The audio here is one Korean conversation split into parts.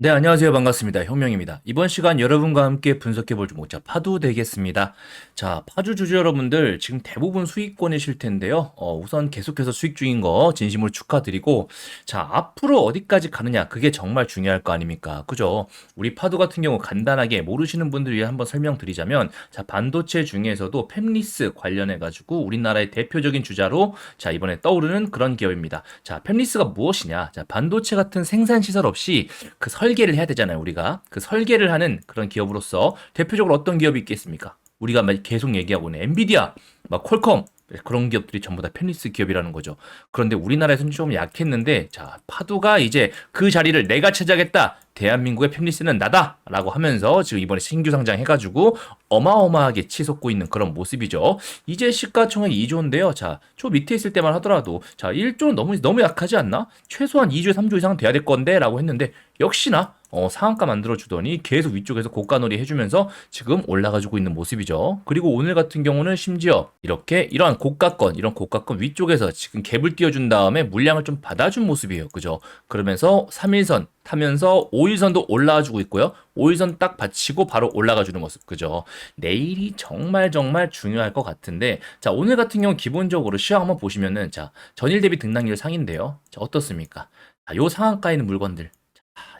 네, 안녕하세요. 반갑습니다. 혁명입니다. 이번 시간 여러분과 함께 분석해 볼 종목, 자, 파도 되겠습니다. 자, 파주 주주 여러분들 지금 대부분 수익권이실 텐데요. 어, 우선 계속해서 수익 중인 거 진심으로 축하드리고, 자, 앞으로 어디까지 가느냐, 그게 정말 중요할 거 아닙니까? 그죠? 우리 파도 같은 경우 간단하게 모르시는 분들 위해 한번 설명드리자면, 자, 반도체 중에서도 팹리스 관련해 가지고 우리나라의 대표적인 주자로, 자, 이번에 떠오르는 그런 기업입니다. 자, 팹리스가 무엇이냐? 자, 반도체 같은 생산 시설 없이 그설 계를 해야 되잖아요, 우리가. 그 설계를 하는 그런 기업으로서 대표적으로 어떤 기업이 있겠습니까? 우리가 막 계속 얘기하고 있는 엔비디아, 막 퀄컴, 그런 기업들이 전부 다 펜리스 기업이라는 거죠. 그런데 우리나라에서는 좀 약했는데, 자, 파도가 이제 그 자리를 내가 차지하겠다. 대한민국의 펜리스는 나다! 라고 하면서 지금 이번에 신규 상장 해가지고 어마어마하게 치솟고 있는 그런 모습이죠. 이제 시가총액 2조인데요. 자, 저 밑에 있을 때만 하더라도, 자, 1조는 너무, 너무 약하지 않나? 최소한 2조, 3조 이상 돼야 될 건데? 라고 했는데, 역시나 어, 상한가 만들어주더니 계속 위쪽에서 고가놀이 해주면서 지금 올라가지고 있는 모습이죠. 그리고 오늘 같은 경우는 심지어 이렇게 이러한 고가권, 이런 고가권 위쪽에서 지금 갭을 띄워준 다음에 물량을 좀 받아준 모습이에요. 그죠? 그러면서 3일선 타면서 5일선도 올라와주고 있고요. 5일선 딱 받치고 바로 올라가주는 모습. 그죠? 내일이 정말 정말 중요할 것 같은데 자, 오늘 같은 경우 기본적으로 시황 한번 보시면은 자, 전일 대비 등락률 상인데요. 자, 어떻습니까? 자, 요 상한가에 있는 물건들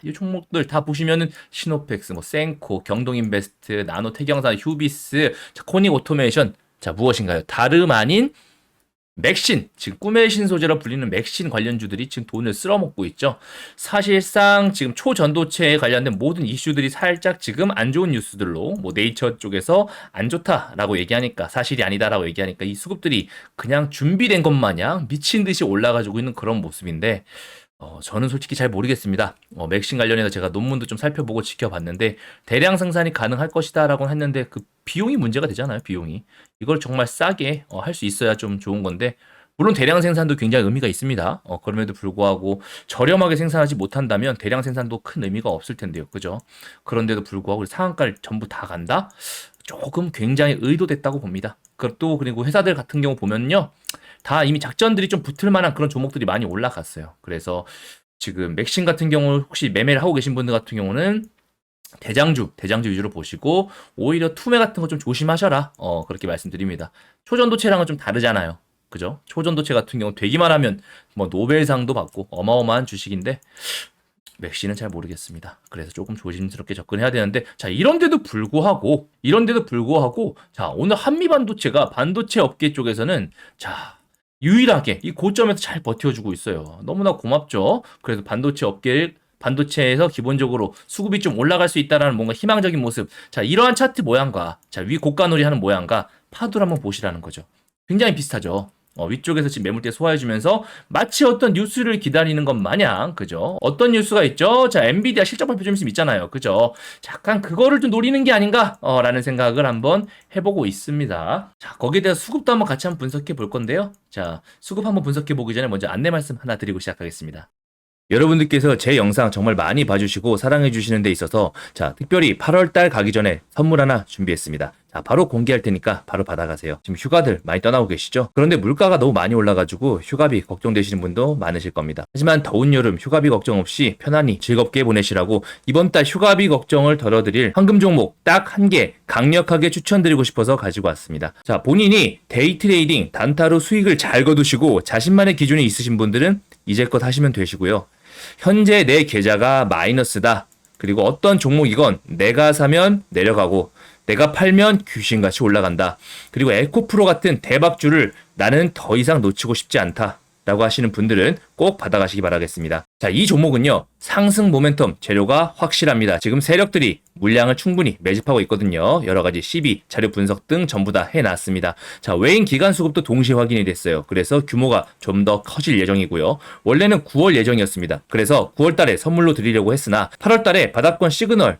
이 종목들 다 보시면은 시노펙스, 뭐 센코, 경동인베스트, 나노 태경산, 휴비스, 자, 코닉 오토메이션 자 무엇인가요? 다름 아닌 맥신, 지금 꿈의 신소재로 불리는 맥신 관련주들이 지금 돈을 쓸어먹고 있죠. 사실상 지금 초전도체에 관련된 모든 이슈들이 살짝 지금 안 좋은 뉴스들로 뭐 네이처 쪽에서 안 좋다라고 얘기하니까 사실이 아니다라고 얘기하니까 이 수급들이 그냥 준비된 것 마냥 미친 듯이 올라가지고 있는 그런 모습인데 어, 저는 솔직히 잘 모르겠습니다. 어, 맥신 관련해서 제가 논문도 좀 살펴보고 지켜봤는데 대량 생산이 가능할 것이다라고 했는데 그 비용이 문제가 되잖아요. 비용이 이걸 정말 싸게 어, 할 수 있어야 좀 좋은 건데 물론 대량 생산도 굉장히 의미가 있습니다. 어, 그럼에도 불구하고 저렴하게 생산하지 못한다면 대량 생산도 큰 의미가 없을 텐데요. 그죠? 그런데도 불구하고 상한가를 전부 다 간다? 조금 굉장히 의도됐다고 봅니다. 그또 그리고 회사들 같은 경우 보면요. 다 이미 작전들이 좀 붙을 만한 그런 종목들이 많이 올라갔어요. 그래서 지금 맥신 같은 경우 혹시 매매를 하고 계신 분들 같은 경우는 대장주, 대장주 위주로 보시고 오히려 투매 같은 거 좀 조심하셔라. 어, 그렇게 말씀드립니다. 초전도체랑은 좀 다르잖아요. 그죠? 초전도체 같은 경우 되기만 하면 뭐 노벨상도 받고 어마어마한 주식인데 맥시는 잘 모르겠습니다. 그래서 조금 조심스럽게 접근해야 되는데 자 이런데도 불구하고 이런데도 불구하고 자 오늘 한미 반도체가 반도체 업계 쪽에서는 자 유일하게 이 고점에서 잘 버텨주고 있어요. 너무나 고맙죠. 그래서 반도체 업계 반도체에서 기본적으로 수급이 좀 올라갈 수 있다라는 뭔가 희망적인 모습. 자 이러한 차트 모양과 자위 고가놀이 하는 모양과 파도를 한번 보시라는 거죠. 굉장히 비슷하죠. 어, 위쪽에서 지금 매물대 소화해주면서 마치 어떤 뉴스를 기다리는 것 마냥 그죠? 어떤 뉴스가 있죠? 자, 엔비디아 실적 발표 좀 있잖아요. 그죠? 잠깐 그거를 좀 노리는 게 아닌가? 어, 라는 생각을 한번 해보고 있습니다. 자, 거기에 대해서 수급도 한번 같이 한번 분석해 볼 건데요. 자, 수급 한번 분석해 보기 전에 먼저 안내 말씀 하나 드리고 시작하겠습니다. 여러분들께서 제 영상 정말 많이 봐주시고 사랑해 주시는 데 있어서 자 특별히 8월달 가기 전에 선물 하나 준비했습니다. 자 바로 공개할 테니까 바로 받아가세요. 지금 휴가들 많이 떠나고 계시죠? 그런데 물가가 너무 많이 올라가지고 휴가비 걱정되시는 분도 많으실 겁니다. 하지만 더운 여름 휴가비 걱정 없이 편안히 즐겁게 보내시라고 이번 달 휴가비 걱정을 덜어드릴 황금 종목 딱 한 개 강력하게 추천드리고 싶어서 가지고 왔습니다. 자 본인이 데이 트레이딩 단타로 수익을 잘 거두시고 자신만의 기준이 있으신 분들은 이제껏 하시면 되시고요. 현재 내 계좌가 마이너스다. 그리고 어떤 종목이건 내가 사면 내려가고 내가 팔면 귀신같이 올라간다. 그리고 에코프로 같은 대박주를 나는 더 이상 놓치고 싶지 않다. 라고 하시는 분들은 꼭 받아가시기 바라겠습니다. 자, 이 종목은요, 상승 모멘텀 재료가 확실합니다. 지금 세력들이 물량을 충분히 매집하고 있거든요. 여러 가지 CB, 자료 분석 등 전부 다 해놨습니다. 자, 외인 기간 수급도 동시에 확인이 됐어요. 그래서 규모가 좀 더 커질 예정이고요. 원래는 9월 예정이었습니다. 그래서 9월 달에 선물로 드리려고 했으나 8월 달에 바닥권 시그널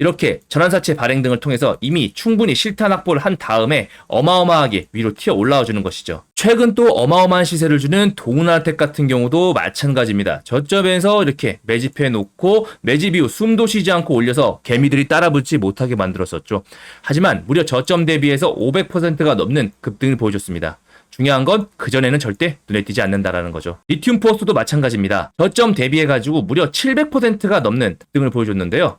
이렇게 전환사채 발행 등을 통해서 이미 충분히 실탄 확보를 한 다음에 어마어마하게 위로 튀어 올라와 주는 것이죠. 최근 또 어마어마한 시세를 주는 동은알텍 같은 경우도 마찬가지입니다. 저점에서 이렇게 매집해 놓고 매집 이후 숨도 쉬지 않고 올려서 개미들이 따라붙지 못하게 만들었었죠. 하지만 무려 저점 대비해서 500%가 넘는 급등을 보여줬습니다. 중요한 건 그전에는 절대 눈에 띄지 않는다라는 거죠. 리튬 포스도 마찬가지입니다. 저점 대비해가지고 무려 700%가 넘는 등을 보여줬는데요.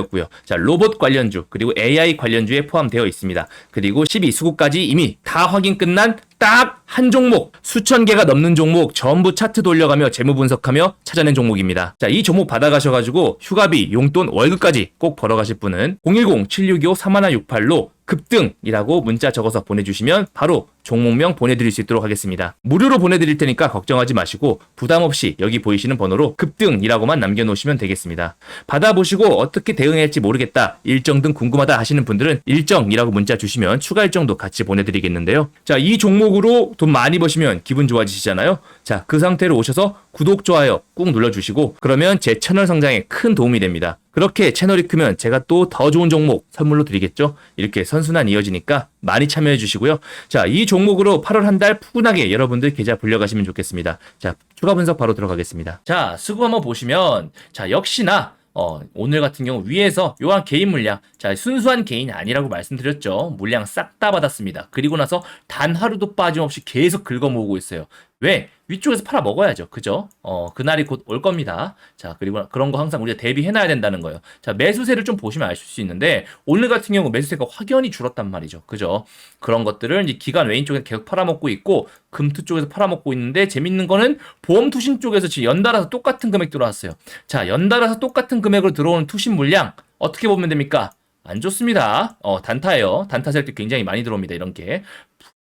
고요. 자, 로봇 관련주 그리고 AI 관련주에 포함되어 있습니다. 그리고 12수구까지 이미 다 확인 끝난 딱 한 종목, 수천 개가 넘는 종목 전부 차트 돌려가며 재무 분석하며 찾아낸 종목입니다. 자, 이 종목 받아가셔가지고 휴가비, 용돈, 월급까지 꼭 벌어가실 분은 010-762-3168로 급등이라고 문자 적어서 보내주시면 바로 종목명 보내드릴 수 있도록 하겠습니다. 무료로 보내드릴 테니까 걱정하지 마시고 부담 없이 여기 보이시는 번호로 급등이라고만 남겨놓으시면 되겠습니다. 받아보시고 어떻게 대응할지 모르겠다, 일정 등 궁금하다 하시는 분들은 일정이라고 문자 주시면 추가 일정도 같이 보내드리겠는데요. 자, 이 종목으로 돈 많이 버시면 기분 좋아지시잖아요. 자, 그 상태로 오셔서 구독, 좋아요 꾹 눌러주시고 그러면 제 채널 성장에 큰 도움이 됩니다. 그렇게 채널이 크면 제가 또 더 좋은 종목 선물로 드리겠죠? 이렇게 선순환 이어지니까 많이 참여해 주시고요. 자, 이 종목으로 8월 한 달 푸근하게 여러분들 계좌 불려가시면 좋겠습니다. 자, 추가 분석 바로 들어가겠습니다. 자, 수급 한번 보시면 자, 역시나 어, 오늘 같은 경우 위에서 요한 개인 물량, 자, 순수한 개인이 아니라고 말씀드렸죠. 물량 싹 다 받았습니다. 그리고 나서 단 하루도 빠짐없이 계속 긁어 모으고 있어요. 왜? 위쪽에서 팔아 먹어야죠. 그죠? 어, 그날이 곧 올 겁니다. 자, 그리고 그런 거 항상 우리가 대비해놔야 된다는 거예요. 자, 매수세를 좀 보시면 아실 수 있는데, 오늘 같은 경우 매수세가 확연히 줄었단 말이죠. 그죠? 그런 것들을 이제 기관 외인 쪽에서 계속 팔아먹고 있고, 금투 쪽에서 팔아먹고 있는데, 재밌는 거는 보험 투신 쪽에서 지금 연달아서 똑같은 금액 들어왔어요. 자, 연달아서 똑같은 금액으로 들어오는 투신 물량, 어떻게 보면 됩니까? 안 좋습니다. 어, 단타예요. 단타 셀때 굉장히 많이 들어옵니다. 이런 게.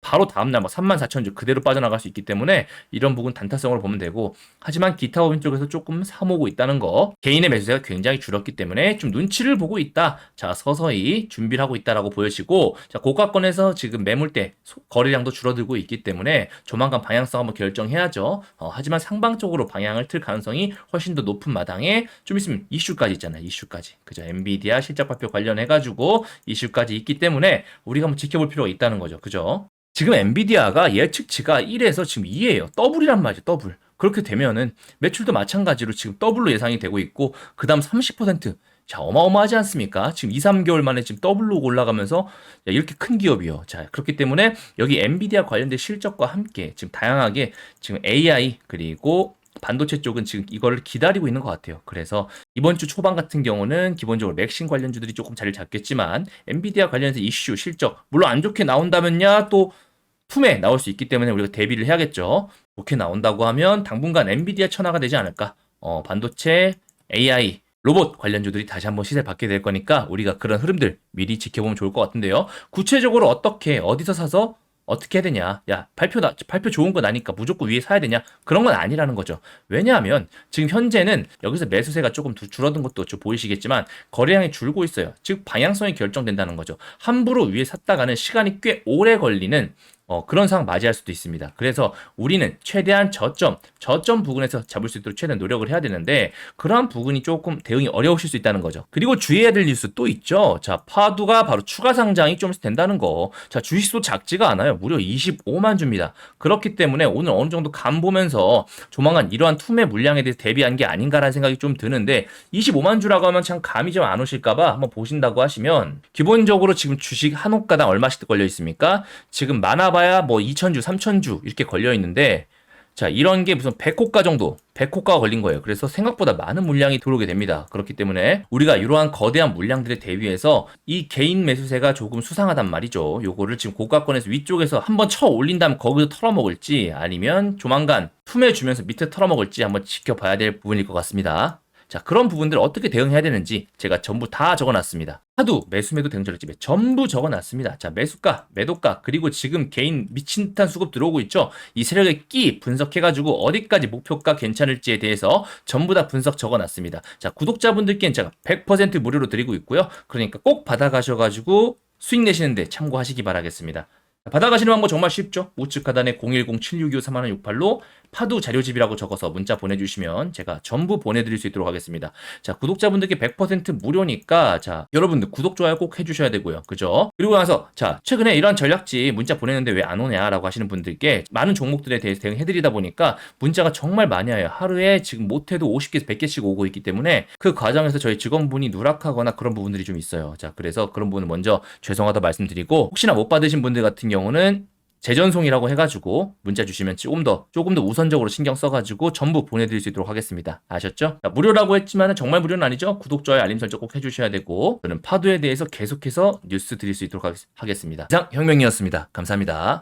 바로 다음날 뭐 3만 4천 주 그대로 빠져나갈 수 있기 때문에 이런 부분 단타성으로 보면 되고 하지만 기타 법인 쪽에서 조금 사모고 있다는 거 개인의 매수세가 굉장히 줄었기 때문에 좀 눈치를 보고 있다. 자 서서히 준비를 하고 있다라고 보여지고 자 고가권에서 지금 매물대 거래량도 줄어들고 있기 때문에 조만간 방향성 한번 결정해야죠. 어, 하지만 상방적으로 방향을 틀 가능성이 훨씬 더 높은 마당에 좀 있으면 이슈까지 있잖아요. 이슈까지. 그죠? 엔비디아 실적 발표 관련해 가지고 이슈까지 있기 때문에 우리가 한번 지켜볼 필요가 있다는 거죠. 그죠 지금 엔비디아가 예측치가 1에서 지금 2예요. 더블이란 말이죠. 더블. 그렇게 되면은 매출도 마찬가지로 지금 더블로 예상이 되고 있고 그다음 30% 자, 어마어마하지 않습니까? 지금 2, 3개월 만에 지금 더블로 올라가면서 야, 이렇게 큰 기업이요. 자, 그렇기 때문에 여기 엔비디아 관련된 실적과 함께 지금 다양하게 지금 AI 그리고 반도체 쪽은 지금 이거를 기다리고 있는 것 같아요. 그래서 이번 주 초반 같은 경우는 기본적으로 맥신 관련주들이 조금 자리를 잡겠지만 엔비디아 관련해서 이슈, 실적 물론 안 좋게 나온다면야 또 품에 나올 수 있기 때문에 우리가 대비를 해야겠죠. 좋게 나온다고 하면 당분간 엔비디아 천하가 되지 않을까. 어, 반도체, AI, 로봇 관련주들이 다시 한번 시세 받게 될 거니까 우리가 그런 흐름들 미리 지켜보면 좋을 것 같은데요. 구체적으로 어떻게 어디서 사서 어떻게 해야 되냐? 야, 발표 나, 발표 좋은 거 나니까 무조건 위에 사야 되냐? 그런 건 아니라는 거죠. 왜냐하면 지금 현재는 여기서 매수세가 조금 두- 줄어든 것도 좀 보이시겠지만 거래량이 줄고 있어요. 즉 방향성이 결정된다는 거죠. 함부로 위에 샀다가는 시간이 꽤 오래 걸리는 어, 그런 상황 맞이할 수도 있습니다. 그래서 우리는 최대한 저점, 저점 부근에서 잡을 수 있도록 최대한 노력을 해야 되는데 그러한 부분이 조금 대응이 어려우실 수 있다는 거죠. 그리고 주의해야 될 뉴스 또 있죠. 자, 파두가 바로 추가 상장이 좀 된다는 거. 자, 주식수 작지가 않아요. 무려 25만 주입니다. 그렇기 때문에 오늘 어느 정도 간 보면서 조만간 이러한 투매 물량에 대해서 대비한 게 아닌가라는 생각이 좀 드는데 25만 주라고 하면 참 감이 좀 안 오실까봐 한번 보신다고 하시면 기본적으로 지금 주식 한 호가당 얼마씩 걸려 있습니까? 지금 많아봐야 뭐 2,000주, 3,000주 이렇게 걸려 있는데 자, 이런 게 무슨 100호가 정도, 100호가가 걸린 거예요. 그래서 생각보다 많은 물량이 들어오게 됩니다. 그렇기 때문에 우리가 이러한 거대한 물량들에 대비해서 이 개인 매수세가 조금 수상하단 말이죠. 요거를 지금 고가권에서 위쪽에서 한번 쳐 올린 다음 거기서 털어먹을지 아니면 조만간 품에 주면서 밑에 털어먹을지 한번 지켜봐야 될 부분일 것 같습니다. 자, 그런 부분들 어떻게 대응해야 되는지 제가 전부 다 적어놨습니다. 하도 매수 매도 대응전략집에 전부 적어놨습니다. 자, 매수가, 매도가, 그리고 지금 개인 미친 듯한 수급 들어오고 있죠? 이 세력의 끼 분석해가지고 어디까지 목표가 괜찮을지에 대해서 전부 다 분석 적어놨습니다. 자, 구독자분들께는 제가 100% 무료로 드리고 있고요. 그러니까 꼭 받아가셔가지고 수익 내시는데 참고하시기 바라겠습니다. 받아가시는 방법 정말 쉽죠? 우측 하단에 010-762-3168로 파두 자료집이라고 적어서 문자 보내주시면 제가 전부 보내드릴 수 있도록 하겠습니다. 자, 구독자분들께 100% 무료니까, 자, 여러분들 구독, 좋아요 꼭 해주셔야 되고요. 그죠? 그리고 나서, 자, 최근에 이런 전략지 문자 보내는데 왜 안 오냐라고 하시는 분들께 많은 종목들에 대해서 대응해드리다 보니까 문자가 정말 많이 와요. 하루에 지금 못해도 50개에서 100개씩 오고 있기 때문에 그 과정에서 저희 직원분이 누락하거나 그런 부분들이 좀 있어요. 자, 그래서 그런 부분은 먼저 죄송하다 말씀드리고, 혹시나 못 받으신 분들 같은 경우는 재전송이라고 해가지고 문자 주시면 조금 더 조금 더 우선적으로 신경 써가지고 전부 보내드릴 수 있도록 하겠습니다. 아셨죠? 자, 무료라고 했지만 정말 무료는 아니죠. 구독, 좋아요, 알림 설정 꼭 해주셔야 되고 저는 파도에 대해서 계속해서 뉴스 드릴 수 있도록 하겠- 하겠습니다. 이상 혁명이었습니다. 감사합니다.